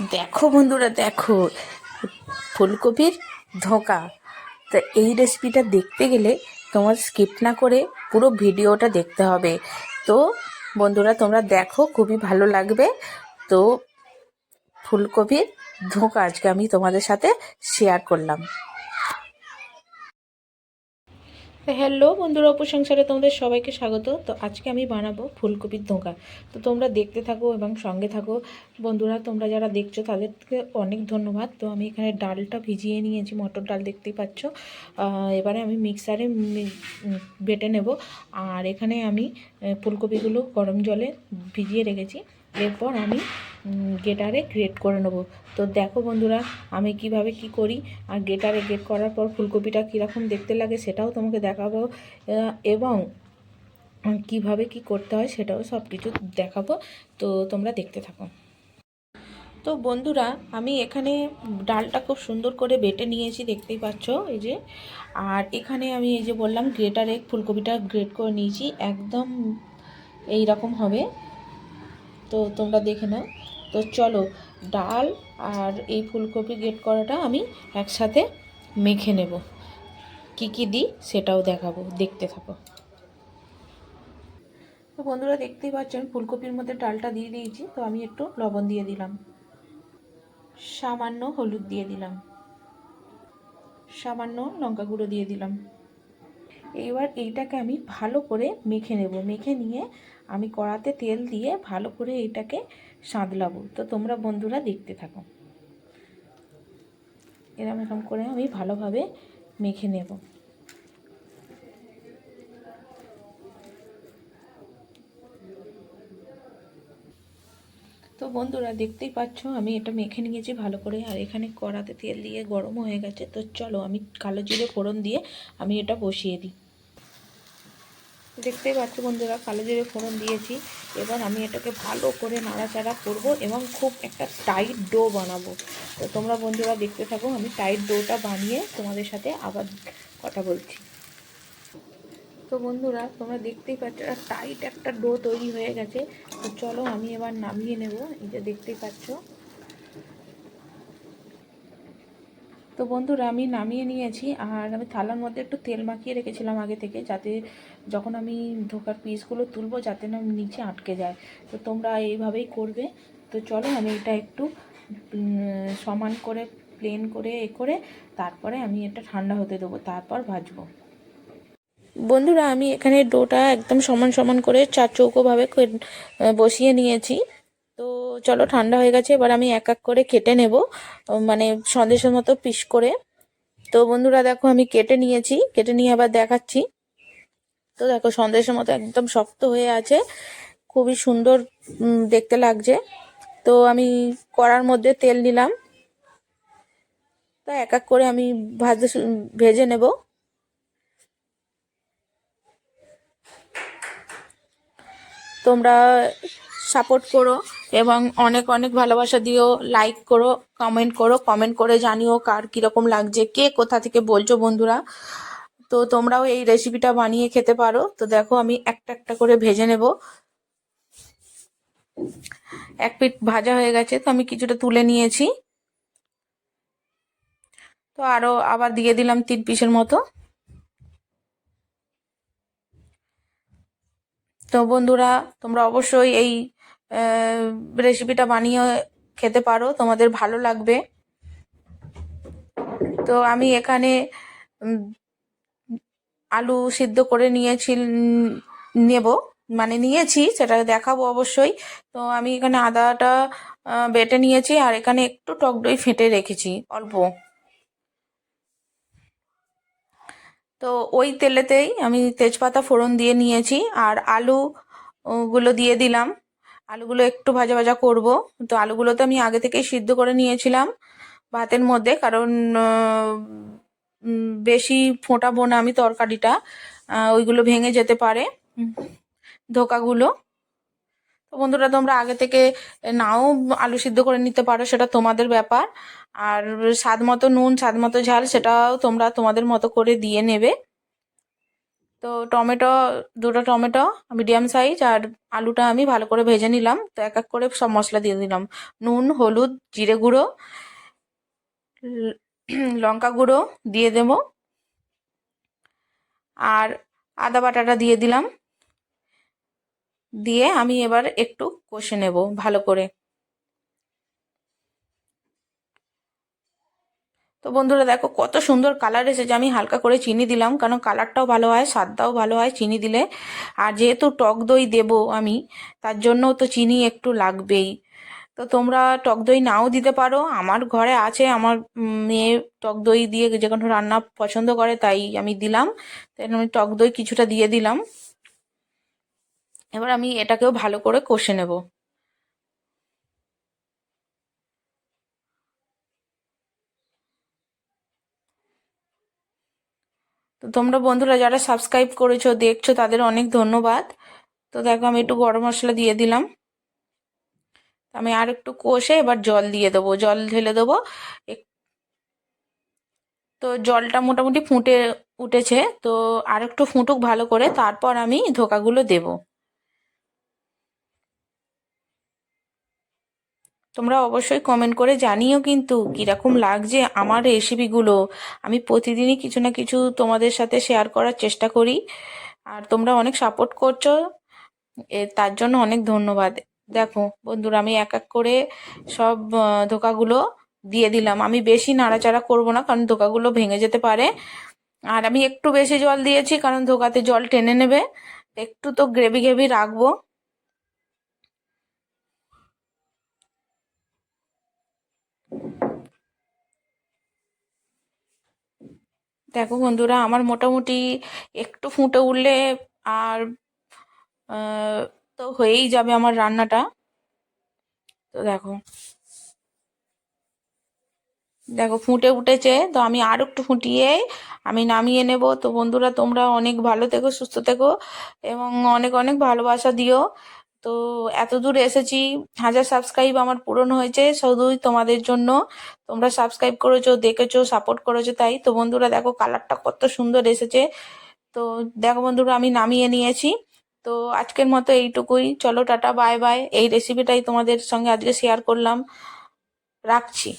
দেখো বন্ধুরা, দেখো। ফুলকপির ধোকা। তো এই রেসিপিটা দেখতে গেলে তোমার স্কিপ না করে পুরো ভিডিওটা দেখতে হবে। তো বন্ধুরা, তোমরা দেখো, খুবই ভালো লাগবে। তো ফুলকপির ধোঁকা আজকে আমি তোমাদের সাথে শেয়ার করলাম। হ্যালো বন্ধুরা উপসংসারে তোমাদের সবাইকে স্বাগত। তো আজকে আমি বানাবো ফুলকপির ধোঁকা। তো তোমরা দেখতে থাকো এবং সঙ্গে থাকো। বন্ধুরা, তোমরা যারা দেখছ, তাদেরকে অনেক ধন্যবাদ। তো আমি এখানে ডালটা ভিজিয়ে নিয়েছি, মটর ডাল দেখতেই পাচ্ছ। এবারে আমি মিক্সারে বেটে নেব। আর এখানে আমি ফুলকপিগুলো গরম জলে ভিজিয়ে রেখেছি। এরপর আমি গেটারে গ্রেট করে নেব। তো দেখো বন্ধুরা, আমি কীভাবে কি করি? আর গেটারে গ্রেট করার পর ফুলকপিটা কীরকম দেখতে লাগে সেটাও তোমাকে দেখাবো। এবং কীভাবে কি করতে হয় সেটাও সব কিছু দেখাবো। তো তোমরা দেখতে থাকো। তো বন্ধুরা, আমি এখানে ডালটা খুব সুন্দর করে বেটে নিয়েছি, দেখতেই পাচ্ছ এই যে। আর এখানে আমি এই যে বললাম গ্রেটারে ফুলকপিটা গ্রেট করে নিয়েছি, একদম এই রকম হবে। তো তোমরা দেখে নাও। তো চলো, ডাল আর এই ফুলকপি গ্রেট করাটা আমি একসাথে মেখে নেব। কি কি দিই সেটাও দেখাবো, দেখতে থাকো। তো বন্ধুরা দেখতেই পাচ্ছেন ফুলকপির মধ্যে ডালটা দিয়ে দিয়েছি, তো আমি একটু লবণ দিয়ে দিলাম। সামান্য হলুদ দিয়ে দিলাম। সামান্য লঙ্কা গুঁড়ো দিয়ে দিলাম। এইবার এইটাকে আমি ভালো করে মেখে নেব। মেখে নিয়ে আমি কড়াতে তেল দিয়ে ভালো করে এটাকে সাঁতলাবো। তো তোমরা বন্ধুরা দেখতে থাকো। এরম এরকম করে আমি ভালোভাবে মেখে নেব। তো বন্ধুরা দেখতেই পাচ্ছ, আমি এটা মেখে নিয়েছি ভালো করে, আর এখানে কড়াতে তেল দিয়ে গরম হয়ে গেছে। তো চলো আমি কালো জিরে ফোড়ন দিয়ে আমি এটা বসিয়ে দিই। দেখতেই পাচ্ছ বন্ধুরা, কালো জিরে ফোড়ন দিয়েছি। এবার আমি এটাকে ভালো করে নাড়াচাড়া করব এবং খুব একটা টাইট ডো বানাবো। তো তোমরা বন্ধুরা দেখতে থাকো, আমি টাইট ডোটা বানিয়ে তোমাদের সাথে আবার কথা বলছি। তো বন্ধুরা, তোমরা দেখতেই পাচ্ছ, একটা টাইট একটা ডো তৈরি হয়ে গেছে। তো চলো আমি এবার নামিয়ে নেব, এই যে দেখতেই পাচ্ছ। তো বন্ধুরা, আমি নামিয়ে নিয়েছি, আর আমি থালার মধ্যে একটু তেল মাখিয়ে রেখেছিলাম আগে থেকে, যাতে যখন আমি ধোকার পিসগুলো তুলবো, যাতে না নিচে আটকে যায়। তো তোমরা এইভাবেই করবে। তো চলো আমি এটা একটু সমান করে প্লেন করে এ করে, তারপরে আমি এটা ঠান্ডা হতে দেবো, তারপর ভাজবো। বন্ধুরা, আমি এখানে ডোটা একদম সমান সমান করে চার চৌকোভাবে বসিয়ে নিয়েছি। তো চলো, ঠান্ডা হয়ে গেছে, এবার আমি এক এক করে কেটে নেব মানে সন্দেশের মতো পিস করে। তো বন্ধুরা, দেখো, আমি কেটে নিয়েছি, কেটে নিয়ে আবার দেখাচ্ছি। তো দেখো, সন্দেশের মতো একদম শক্ত হয়ে আছে, খুবই সুন্দর দেখতে লাগছে। তো আমি কড়ার মধ্যে তেল নিলাম। তো এক এক করে আমি ভাজতে ভেজে নেব। তোমরা সাপোর্ট করো এবং অনেক অনেক ভালোবাসা দিও লাইক করো কমেন্ট করো কমেন্ট করে জানিও কার কীরকম লাগছে, কে কোথা থেকে বলছো বন্ধুরা। তো তোমরাও এই রেসিপিটা বানিয়ে খেতে পারো। তো দেখো আমি একটা একটা করে ভেজে নেব। এক পিট ভাজা হয়ে গেছে, তো আমি কিছুটা তুলে নিয়েছি। তো আরও আবার দিয়ে দিলাম তিন পিসের মতো। তো বন্ধুরা, তোমরা অবশ্যই এই রেসিপিটা বানিয়ে খেতে পারো, তোমাদের ভালো লাগবে। তো আমি এখানে আলু সিদ্ধ করে নিয়েছি, নেব মানে নিয়েছি, সেটা দেখাবো অবশ্যই। তো আমি এখানে আদাটা বেটে নিয়েছি, আর এখানে একটু টক দই ফেটে রেখেছি, অল্প। তো ওই তেলেতেই আমি তেজপাতা ফোড়ন দিয়ে নিয়েছি আর আলু গুলো দিয়ে দিলাম। আলুগুলো একটু ভাজা ভাজা করব। তো আলুগুলো তো আমি আগে থেকেই সিদ্ধ করে নিয়েছিলাম ভাতের মধ্যে, কারণ বেশি ফোঁটাবো না আমি তরকারিটা ওইগুলো ভেঙে যেতে পারে ধোকাগুলো। তো বন্ধুরা, তোমরা আগে থেকে নাও আলু সিদ্ধ করে নিতে পারো, সেটা তোমাদের ব্যাপার। আর স্বাদ মতো নুন, স্বাদ মতো ঝাল, সেটাও তোমরা তোমাদের মতো করে দিয়ে নেবে। তো টমেটো, দুটো টমেটো, মিডিয়াম সাইজ, আর আলুটা আমি ভালো করে ভেজে নিলাম। তো এক এক করে সব মশলা দিয়ে দিলাম। নুন, হলুদ, জিরে গুঁড়ো লঙ্কা গুঁড়ো দিয়ে দেবো। আর আদা বাটাটা দিয়ে দিলাম। দিয়ে আমি এবার একটু কষে নেব ভালো করে। তো বন্ধুরা দেখো কত সুন্দর কালার এসেছে, আমি হালকা করে চিনি দিলাম কারণ কালারটাও ভালো হয়, স্বাদটাও ভালো হয় চিনি দিলে। আর যেহেতু টক দই দেব আমি, তার জন্য তো চিনি একটু লাগবেই। তো তোমরা টক দই নাও দিতে পারো, আমার ঘরে আছে, আমার মেয়ে টক দই দিয়ে যে কোনো রান্না পছন্দ করে তাই আমি দিলাম। তাই আমি টক দই কিছুটা দিয়ে দিলাম। এবার আমি এটাকেও ভালো করে কষে নেব। তো তোমরা বন্ধুরা যারা সাবস্ক্রাইব করেছ, দেখছ, তাদের অনেক ধন্যবাদ। তো দেখো, আমি একটু গরম মশলা দিয়ে দিলাম। আমি আর একটু কষে এবার জল দিয়ে দেবো। জল ঢেলে দেবো। তো জলটা মোটামুটি ফুটে উঠেছে। তো আর একটু ফুটুক ভালো করে। তারপর আমি ধোকাগুলো দেবো। তোমরা অবশ্যই কমেন্ট করে জানিও কিন্তু কীরকম লাগছে আমার রেসিপিগুলো আমি প্রতিদিনই কিছু না কিছু তোমাদের সাথে শেয়ার করার চেষ্টা করি। আর তোমরা অনেক সাপোর্ট করছ তার জন্য অনেক ধন্যবাদ। দেখো বন্ধুরা, আমি এক এক করে সব ধোকাগুলো দিয়ে দিলাম। আমি বেশি নাড়াচাড়া করব না, কারণ ধোকাগুলো ভেঙে যেতে পারে। আর আমি একটু বেশি জল দিয়েছি, কারণ ধোকাতে জল টেনে নেবে। একটু তো গ্রেভি গ্রেভি রাখব। দেখো বন্ধুরা, আমার মোটামুটি একটু ফুটে উঠলে আর তো হয়েই যাবে আমার রান্নাটা। তো দেখো দেখো ফুটে উঠেছে, তো আমি আর একটু ফুটিয়ে আমি নামিয়ে নেব। তো বন্ধুরা, তোমরা অনেক ভালো থেকো, সুস্থ থেকো, এবং অনেক অনেক ভালোবাসা দিও। তো এত দূর এসেছি। হাজার সাবস্ক্রাইব আমার পূরণ হয়েছে, শুধুই তোমাদের জন্য। তোমরা সাবস্ক্রাইব করেছ, দেখেছ সাপোর্ট করেছ তাই। তো বন্ধুরা, দেখো কালারটা কত সুন্দর এসেছে। তো দেখো বন্ধুরা, আমি নামিয়ে নিয়েছি। তো আজকের মতো এইটুকুই। চলো টাটা বাই বাই এই রেসিপিটাই তোমাদের সঙ্গে আজকে শেয়ার করলাম। রাখছি।